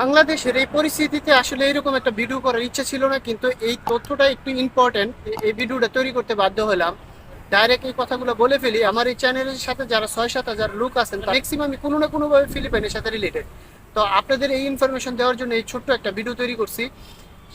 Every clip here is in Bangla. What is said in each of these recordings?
বাংলাদেশের এই পরিস্থিতিতে আসলে এরকম একটা ভিডিও করার ইচ্ছা ছিল না, কিন্তু এই তথ্যটা একটু ইম্পর্টেন্ট এই ভিডিওটা তৈরি করতে বাধ্য হলাম। ডাইরেক্ট এই কথাগুলো বলে ফেলি, আমার এই চ্যানেলের সাথে যারা ছয় সাত হাজার লোক আছেন ম্যাক্সিমাম কোনো না কোনোভাবে ফিলিপাইনের সাথে রিলেটেড তো আপনাদের এই ইনফরমেশন দেওয়ার জন্য এই ছোট্ট একটা ভিডিও তৈরি করছি।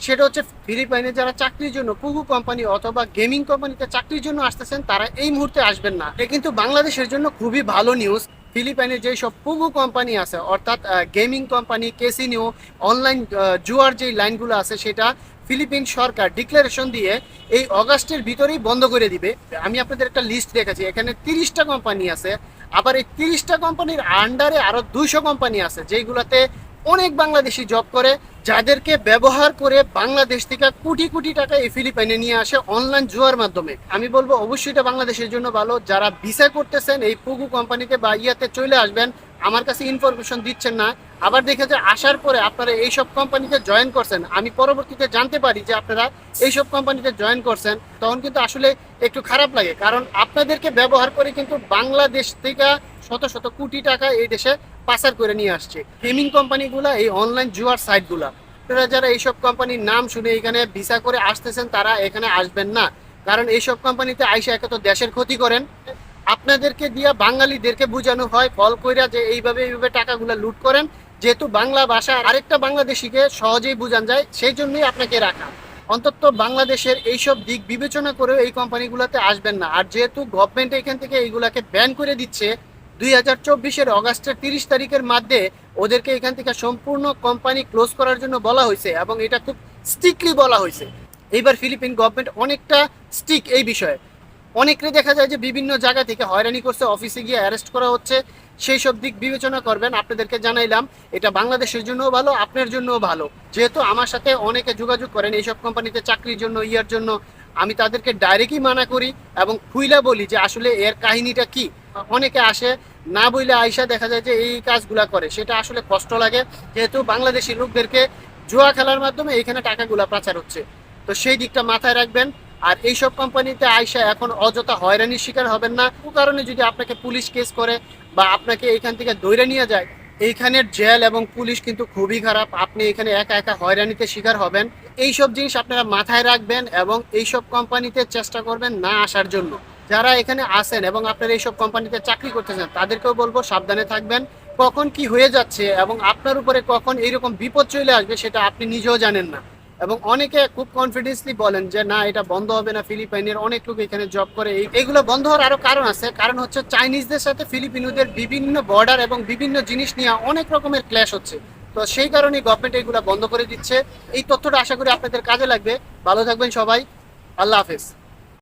সেটা হচ্ছে ফিলিপাইনে যারা চাকরির জন্য পুগু কোম্পানি অথবা গেমিং কোম্পানিতে চাকরির জন্য আসতেছেন, তারা এই মুহূর্তে আসবেন না। এটা কিন্তু বাংলাদেশের জন্য খুবই ভালো নিউজ ফিলিপাইনে যে সব কোম্পানি আছে, অর্থাৎ গেমিং কোম্পানি কেসিনিও অনলাইন জুয়ার যেই লাইনগুলো আছে সেটা ফিলিপিন সরকার ডিক্লারেশন দিয়ে এই অগাস্টের ভিতরেই বন্ধ করে দিবে। আমি আপনাদের একটা লিস্ট দেখেছি এখানে তিরিশটা কোম্পানি আছে, আবার এই তিরিশটা কোম্পানির আন্ডারে আরও দুইশো কোম্পানি আছে যেগুলোতে অনেক বাংলাদেশি জব করে, যাদেরকে ব্যবহার করে বাংলাদেশ থেকে কোটি কোটি টাকা এই ফিলিপাইনে নিয়ে আসে অনলাইন জুয়ার মাধ্যমে। আমি বলব অবশ্যই এটা বাংলাদেশের জন্য ভালো। যারা ভিসা করতেছেন, এই পুগু কোম্পানিতে বা ইয়াতে চলে আসবেন, আমার কাছে ইনফরমেশন দিচ্ছেন না। আবার দেখে যে আসার পরে আপনারা এইসব কোম্পানিতে জয়েন করছেন, আমি পরবর্তীতে জানতে পারি যে আপনারা এইসব কোম্পানিতে জয়েন করছেন, তখন কিন্তু আসলে একটু খারাপ লাগে। কারণ আপনাদেরকে ব্যবহার করে কিন্তু বাংলাদেশ থেকে শত শত কোটি টাকা এই দেশে পাচার করে নিয়ে আসছে। গেমিং কোম্পানিগুলা এই অনলাইন জুয়ার সাইটগুলা আপনারা যারা এইসব কোম্পানির নাম শুনে এখানে ভিসা করে আসতেছেন, তারা এখানে আসবেন না। কারণ এইসব কোম্পানিতে আইসা একে তো দেশের ক্ষতি করেন। আপনাদেরকে দিয়া বাঙালিদেরকে বোঝানো হয় কল কইরা যে এইভাবে এইভাবে টাকাগুলো লুট করেন। যেহেতু বাংলা ভাষা আরেকটা বাংলাদেশিকে সহজেই বোঝান যায়, সেই জন্যই আপনাকে রাখা। অন্তত বাংলাদেশের এইসব দিক বিবেচনা করে এই কোম্পানিগুলোতে আসবেন না। আর যেহেতু গভর্নমেন্ট এখান থেকে এইগুলাকে ব্যান করে দিচ্ছে দুই হাজার চব্বিশের অগাস্টের তিরিশ তারিখের মধ্যে ওদেরকে এখান থেকে সম্পূর্ণ কোম্পানি ক্লোজ করার জন্য বলা হয়েছে এবং এটা খুব স্ট্রিক্টলি বলা হয়েছে। এইবার ফিলিপিন গভর্নমেন্ট অনেকটা স্ট্রিক এই বিষয়ে। অনেকরে দেখা যায় যে বিভিন্ন জায়গা থেকে হয়রানি করছে, অফিসে গিয়ে অ্যারেস্ট করা হচ্ছে সেই সব দিক বিবেচনা করবেন, আপনাদেরকে জানাইলাম। এটা বাংলাদেশের জন্যও ভালো, আপনার জন্যও ভালো। যেহেতু আমার সাথে অনেকে যোগাযোগ করেন, এইসব কোম্পানিতে চাকরির জন্য, ইয়ার জন্য, আমি তাদেরকে ডাইরেক্টই মানা করি এবং খুইলা বলি যে আসলে এর কাহিনীটা কি? অনেকে আসে না বইলে আইসা দেখা যায় যে এই কাজগুলা করে। সেটা আসলে কষ্ট লাগে। যেহেতু বাংলাদেশি লোকদেরকে জুয়া খেলার মাধ্যমে এইখানে টাকাগুলা পাচার হচ্ছে। তো সেই দিকটা মাথায় রাখবেন। আর এইসব কোম্পানিতে আইসা এখন অযথা হয়রানির শিকার হবেন না। কোনো কারণে যদি আপনাকে পুলিশ কেস করে বা আপনাকে এইখান থেকে দৌড়ে নিয়ে যায়, এইখানের জেল এবং পুলিশ কিন্তু খুবই খারাপ। আপনি এখানে একা একা হয়রানিতে শিকার হবেন। এইসব জিনিস আপনারা মাথায় রাখবেন এবং এইসব কোম্পানিতে চেষ্টা করবেন না আসার জন্য। যারা এখানে আসেন এবং আপনারা এইসব কোম্পানিতে চাকরি করতে চান তাদেরকেও বলব সাবধানে থাকবেন। কখন কি হয়ে যাচ্ছে এবং আপনার উপরে কখন এইরকম বিপদ চলে আসবে সেটা আপনি নিজেও জানেন না। এবং অনেকে খুব কনফিডেন্সলি বলেন যে, না, এটা বন্ধ হবে না ফিলিপাইনের। অনেক লোক এখানে জব করে। এই- এগুলো বন্ধ হওয়ার আরও কারণ আছে। কারণ হচ্ছে চাইনিজদের সাথে ফিলিপিনোদের বিভিন্ন বর্ডার এবং বিভিন্ন জিনিস নিয়ে অনেক রকমের ক্ল্যাশ হচ্ছে। তো সেই কারণেই গভর্নমেন্ট এগুলো বন্ধ করে দিচ্ছে। এই তথ্যটা আশা করি আপনাদের কাজে লাগবে। ভালো থাকবেন সবাই। আল্লাহ হাফেজ।